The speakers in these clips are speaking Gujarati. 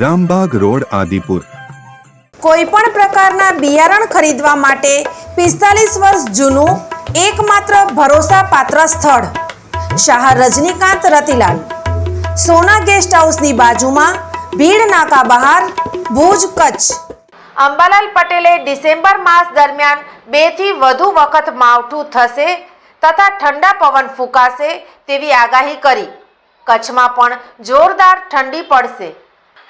Rambagh road Adipur. કોઈ પણ પ્રકારના બિયારણ ખરીદવા માટે પિસ્તાલીસ વર્ષ જૂનું એકમાત્ર ભરોસાપાત્ર સ્થળ શાહ રજનીકાંત રતિલાલ. સોના ગેસ્ટ હાઉસની બાજુમાં ભીડ નાકા બહાર ભુજ કચ્છ. અંબાલાલ પટેલે ડિસેમ્બર માસ દરમિયાન બેથી વધુ વખત માવઠું થશે તથા ઠંડા પવન ફૂંકાશે તેવી આગાહી કરી. કચ્છમાં પણ જોરદાર ઠંડી પડશે.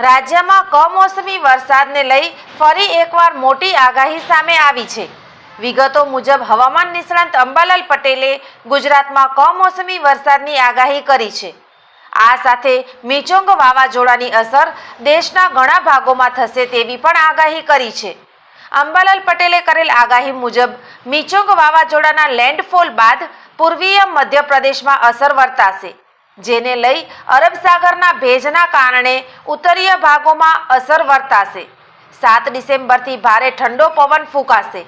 રાજ્યમાં કમોસમી વરસાદને લઈ ફરી એકવાર મોટી આગાહી સામે આવી છે. વિગતો મુજબ હવામાન નિષ્ણાંત અંબાલાલ પટેલે ગુજરાતમાં કમોસમી વરસાદની આગાહી કરી છે. આ સાથે મિચોંગ વાવાઝોડાની અસર દેશના ઘણા ભાગોમાં થશે તેવી પણ આગાહી કરી છે. અંબાલાલ પટેલે કરેલ આગાહી મુજબ મિચોંગ વાવાઝોડાના લેન્ડફોલ બાદ પૂર્વીય મધ્યપ્રદેશમાં અસર વર્તાશે. જેને લઈ અરબ સાગરના ભેજના કારણે ઉત્તરીય ભાગોમાં અસર વર્તાશે. સાત ડિસેમ્બરથી ભારે ઠંડો પવન ફૂંકાશે.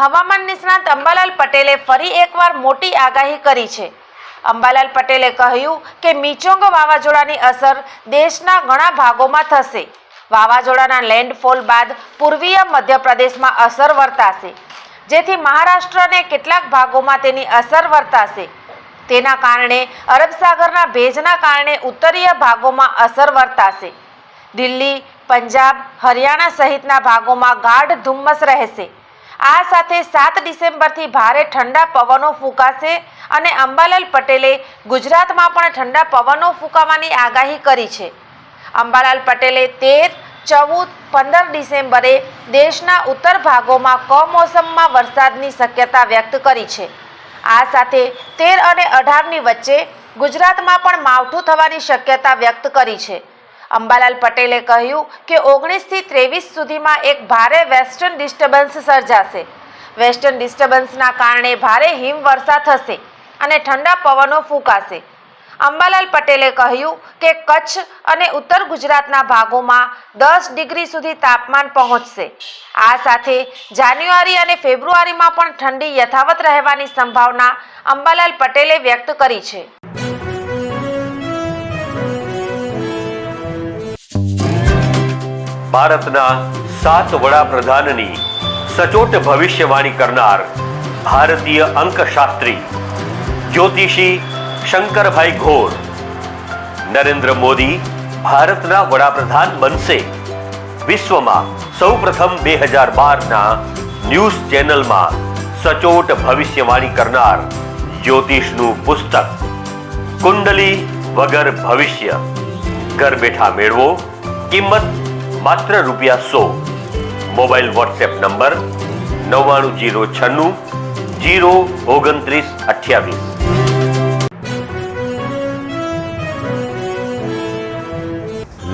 હવામાન નિષ્ણાંત અંબાલાલ પટેલે ફરી એકવાર મોટી આગાહી કરી છે. અંબાલાલ પટેલે કહ્યું કે મિચોંગ વાવાઝોડાની અસર દેશના ઘણા ભાગોમાં થશે. વાવાઝોડાના લેન્ડફોલ બાદ પૂર્વીય મધ્યપ્રદેશમાં અસર વર્તાશે. જેથી મહારાષ્ટ્રને કેટલાક ભાગોમાં તેની અસર વર્તાશે. તેના કારણે અરબ સાગરના ભેજના કારણે ઉત્તરીય ભાગોમાં અસર વર્તાશે. દિલ્હી, પંજાબ, હરિયાણા સહિતના ભાગોમાં ગાઢ ધુમ્મસ રહેશે. આ સાથે સાત ડિસેમ્બરથી ભારે ઠંડા પવનો ફૂંકાશે અને અંબાલાલ પટેલે ગુજરાતમાં પણ ઠંડા પવનો ફૂંકાવાની આગાહી કરી છે. અંબાલાલ પટેલે તેર, ચૌદ, પંદર ડિસેમ્બરે દેશના ઉત્તર ભાગોમાં કમોસમમાં વરસાદની શક્યતા વ્યક્ત કરી છે. આ સાથે તેર અને અઢારની વચ્ચે ગુજરાતમાં પણ માવઠું થવાની શક્યતા વ્યક્ત કરી છે. અંબાલાલ પટેલે કહ્યું કે ઓગણીસથી ત્રેવીસ સુધીમાં એક ભારે વેસ્ટર્ન ડિસ્ટર્બન્સ સર્જાશે. વેસ્ટર્ન ડિસ્ટર્બન્સના કારણે ભારે હિમવર્ષા થશે અને ઠંડા પવનો ફૂંકાશે. અંબાલાલ પટેલે કહ્યું કે કચ્છ અને ઉત્તર ગુજરાતના ભાગોમાં દસ ડિગ્રી સુધી તાપમાન પહોંચશે. આ સાથે જાન્યુઆરી અને ફેબ્રુઆરીમાં પણ ઠંડી યથાવત રહેવાની સંભાવના અંબાલાલ પટેલે વ્યક્ત કરી છે. ભારતના સાત વડાપ્રધાનની સચોટ ભવિષ્યવાણી કરનાર ભારતીય અંકશાસ્ત્રી જ્યોતિષી શંકરભાઈ ઘોર. નરેન્દ્ર મોદી ભારતના વડાપ્રધાન બનશે. વિશ્વમાં સૌપ્રથમ બે હજાર બારના ન્યૂઝ ચેનલમાં સચોટ ભવિષ્યવાણી કરનાર જ્યોતિષનું પુસ્તક, કુંડલી વગર ભવિષ્ય. ઘર બેઠા મેળવો, કિંમત માત્ર રૂપિયા સો. મોબાઈલ વોટ્સએપ નંબર નવ્વાણું જીરો છન્નું જીરો ઓગણત્રીસ અઠ્યાવીસ.